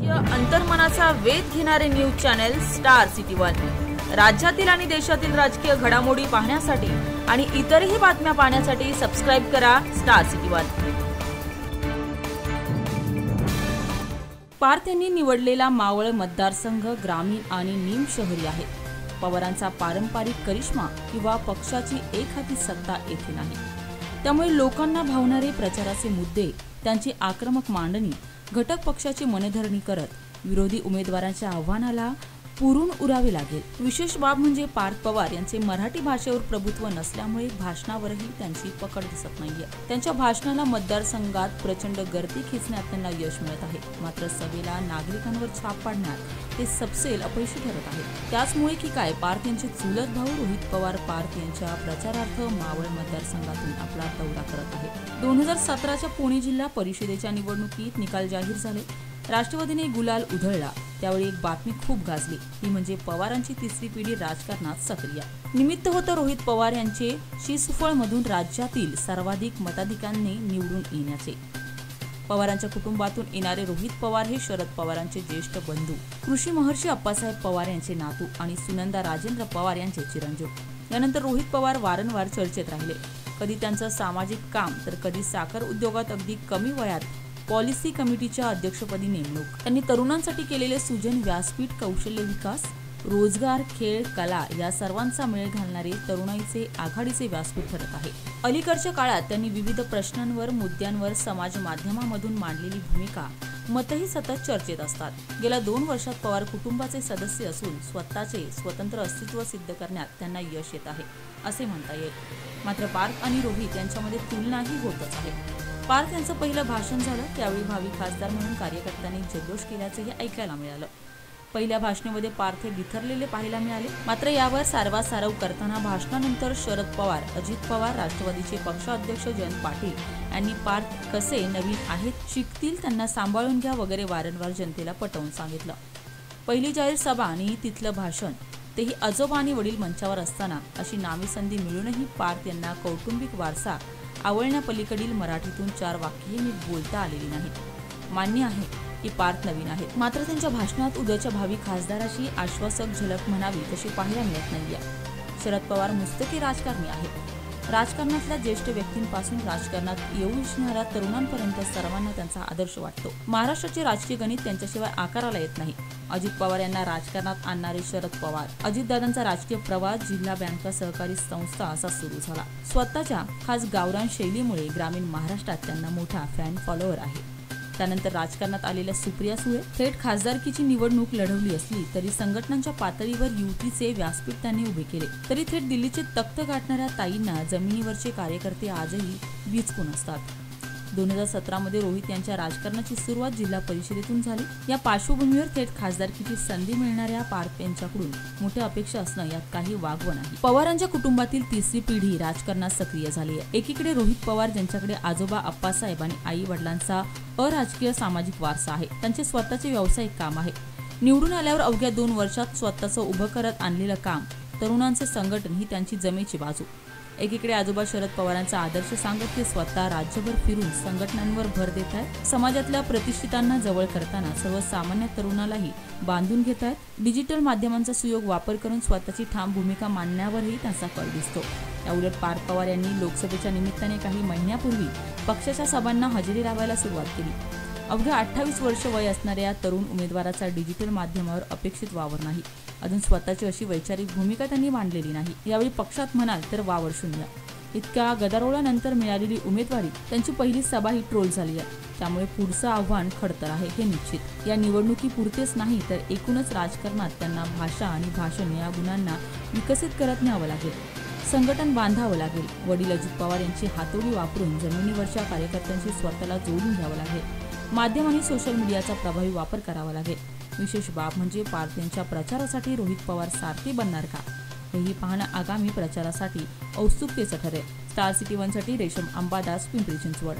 राजकीय अंतर्मनाचा वेध घेणारे news channel star city one. राज्यातील आणि देशातील राजकीय घडामोडी पाहण्यासाठी आणि इतरही बातम्या पाहण्यासाठी सबस्क्राईब करा स्टार सिटी वन. पार्थ यांनी निवडलेला मावळ मतदारसंघ ग्रामीण आणि निम शहरी आहे. पवारांचा पारंपरिक करिश्मा किंवा पक्षाची एक हाती सत्ता येथे नाही. त्यामुळे लोकांना भावणारे प्रचाराचे मुद्दे त्यांची आक्रमक मांडणी घटक पक्षाची मनधरणी करत विरोधी उमेदवारांच्या आव्हानाला पुरून उरावे लागेल. विशेष बाब म्हणजे पार्थ पवार यांचे मराठी भाषेवर प्रभुत्व नसल्यामुळे भाषणावरही त्यांची पकड दिसत नाहीये. त्यांच्या भाषणाला मतदारसंघात प्रचंड गर्दी खेचण्यात त्यांना यश मिळत आहे. मात्र सभेला नागरिकांवर छाप पाडण्यात ते सपसेल अपयशी ठरत आहेत. त्याचमुळे की काय पार्थ यांचे चुलत भाऊ रोहित पवार पार्थ यांच्या प्रचारार्थ मावळ मतदारसंघातून आपला दौरा करत आहे. दोन हजार सतराच्या पुणे जिल्हा परिषदेच्या निवडणुकीत निकाल जाहीर झाले. राष्ट्रवादीने गुलाल उधळला. त्यावेळी एक बातमी खूप गाजली. ती म्हणजे पवारांची तिसरी पिढी राजकारणात सक्रिय. निमित्त होतं रोहित पवार यांचे मधून राज्यातील सर्वाधिक मताधिकांनी निवडून येण्याचे. पवारांच्या कुटुंबातून येणारे रोहित पवार हे शरद पवारांचे ज्येष्ठ बंधू. कृषी महर्षी अप्पासाहेब पवार यांचे नातू आणि सुनंदा राजेंद्र पवार यांचे चिरंजीव. यानंतर रोहित पवार वारंवार चर्चेत राहिले. कधी त्यांचं सामाजिक काम तर कधी साखर उद्योगात अगदी कमी वयात पॉलिसी कमिटीच्या अध्यक्षपदी नेमणूक. त्यांनी तरुणांसाठी केलेले सुजन व्यासपीठ कौशल्य विकास रोजगार खेळ कला या सर्वांचा मेळ घालणारे तरुणाईचे आघाडीचे व्यासपीठ ठरत आहे. अलीकडच्या काळात त्यांनी विविध प्रश्नांवर मुद्द्यांवर समाज माध्यमामधून मांडलेली भूमिका मतही सतत चर्चेत असतात. गेल्या दोन वर्षात पवार कुटुंबाचे सदस्य असून स्वतःचे स्वतंत्र अस्तित्व सिद्ध करण्यात त्यांना यश येत आहे असे म्हणता येईल. मात्र पार्थ आणि रोहित यांच्यामध्ये तुलनाही होतच आहे. पार्थ यांचं पहिलं भाषण झालं त्यावेळी भावी खासदार म्हणून कार्यकर्त्यांनी जल्लोष केल्याचंही ऐकायला मिळालं. पहिल्या भाषणेमध्ये पार्थ बिथरलेले पाहायला मिळाले. मात्र यावर सारवासारव करताना भाषणानंतर शरद पवार अजित पवार राष्ट्रवादीचे पक्षाध्यक्ष जयंत पाटील यांनी पार्थ कसे नवीन आहेत शिकतील त्यांना सांभाळून घ्या वगैरे वारंवार जनतेला पटवून सांगितलं. पहिली जाहीर सभा आणि तिथलं भाषण तेही आजोबा आणि वडील मंचावर असताना अशी नामी संधी मिळूनही पार्थ यांना कौटुंबिक वारसा आवळण्यापलीकडील मराठीतून चार वाक्ये नीट बोलता आलेली नाहीत. मान्य आहे की पार्थ नवीन आहेत. मात्र त्यांच्या भाषणात उद्याच्या भावी खासदाराची आश्वासक झलक म्हणावी तशी पाहायला मिळत नाहीये. शरद पवार मुस्तकी राजकारणी आहेत. राजकारणातल्या ज्येष्ठ व्यक्तींपासून राजकारणात येऊ इच्छिणाऱ्या तरुणांपर्यंत सर्वांना त्यांचा आदर्श वाटतो. महाराष्ट्राचे राजकीय गणित त्यांच्याशिवाय आकाराला येत नाही. अजित पवार यांना राजकारणात आणणारे शरद पवार. अजितदादांचा राजकीय प्रवास जिल्हा बँक सहकारी संस्था असा सुरू झाला. स्वतःच्या खास गावरान शैलीमुळे ग्रामीण महाराष्ट्रात त्यांना मोठा फॅन फॉलोअर आहे. त्यानंतर राजकारणात आलेल्या सुप्रिया सुळे थेट खासदारकीची निवडणूक लढवली असली तरी संघटनांच्या पातळीवर युतीचे व्यासपीठ त्यांनी उभे केले. तरी थेट दिल्लीचे तख्त गाठणाऱ्या ताईंना जमिनीवरचे कार्यकर्ते आजही वीजकून असतात. दोन हजार सतरामध्ये रोहित यांच्या राजकारणाची सुरुवात जिल्हा परिषदेतून झाली. या पार्श्वभूमीवर थेट खासदारकीची संधी मिळणाऱ्या पार्थ यांच्याकडून मोठ्या अपेक्षा असणं यात काही वागवं नाही पवारांच्या कुटुंबातील तिसरी पिढी राजकारणात सक्रिय झाली आहे. एकीकडे रोहित पवार ज्यांच्याकडे आजोबा अप्पासाहेब आणि आई वडिलांचा अराजकीय सामाजिक वारसा आहे. त्यांचे स्वतःचे व्यावसायिक काम आहे. निवडून आल्यावर अवघ्या दोन वर्षात स्वतःचं उभं करत आणलेलं काम तरुणांचे संघटन ही त्यांची जमेची बाजू. एकीकडे आजोबा शरद पवारांचा आदर्श सांगत ते स्वतः राज्यभर फिरून संघटनांवर भर देत आहेत. समाजातल्या प्रतिष्ठितांना जवळ करताना सर्वसामान्य तरुणालाही बांधून घेत आहेत. डिजिटल माध्यमांचा सुयोग वापर करून स्वतःची ठाम भूमिका मांडण्यावरही त्यांचा कल दिसतो. याउलट पार्थ पवार यांनी लोकसभेच्या निमित्ताने काही महिन्यापूर्वी पक्षाच्या सभांना हजेरी लावायला सुरुवात केली. अवघ्या अठ्ठावीस वर्ष वय असणाऱ्या या तरुण उमेदवाराचा डिजिटल माध्यमावर अपेक्षित वावर नाही. अजून स्वतःची अशी वैचारिक भूमिका त्यांनी मांडलेली नाही. यावेळी पक्षात म्हणाल तर वावर शून्य. इतक्या गदारोळानंतर मिळालेली उमेदवारी त्यांची पहिली सभा ही ट्रोल झाली आहे. त्यामुळे पुढचं आव्हान खडतर आहे हे निश्चित. या निवडणुकी पुरतेच नाही तर एकूणच राजकारणात त्यांना भाषा आणि भाषण या गुणांना विकसित करत न्यावं लागेल. संघटन बांधावं लागेल. वडील अजित पवार यांची हातोडी वापरून जमिनीवरच्या कार्यकर्त्यांशी स्वतःला जोडून घ्यावं लागेल. माध्यम आणि सोशल मीडियाचा प्रभावी वापर करावा लागेल. विशेष बाब म्हणजे पार्ट्यांच्या प्रचारासाठी रोहित पवार सारथी बनणार का? हेही पाहणं आगामी प्रचारासाठी औत्सुकतेचं ठरेल. स्टार सिटी वनसाठी रेशम अंबादास पिंपरी चिंचवड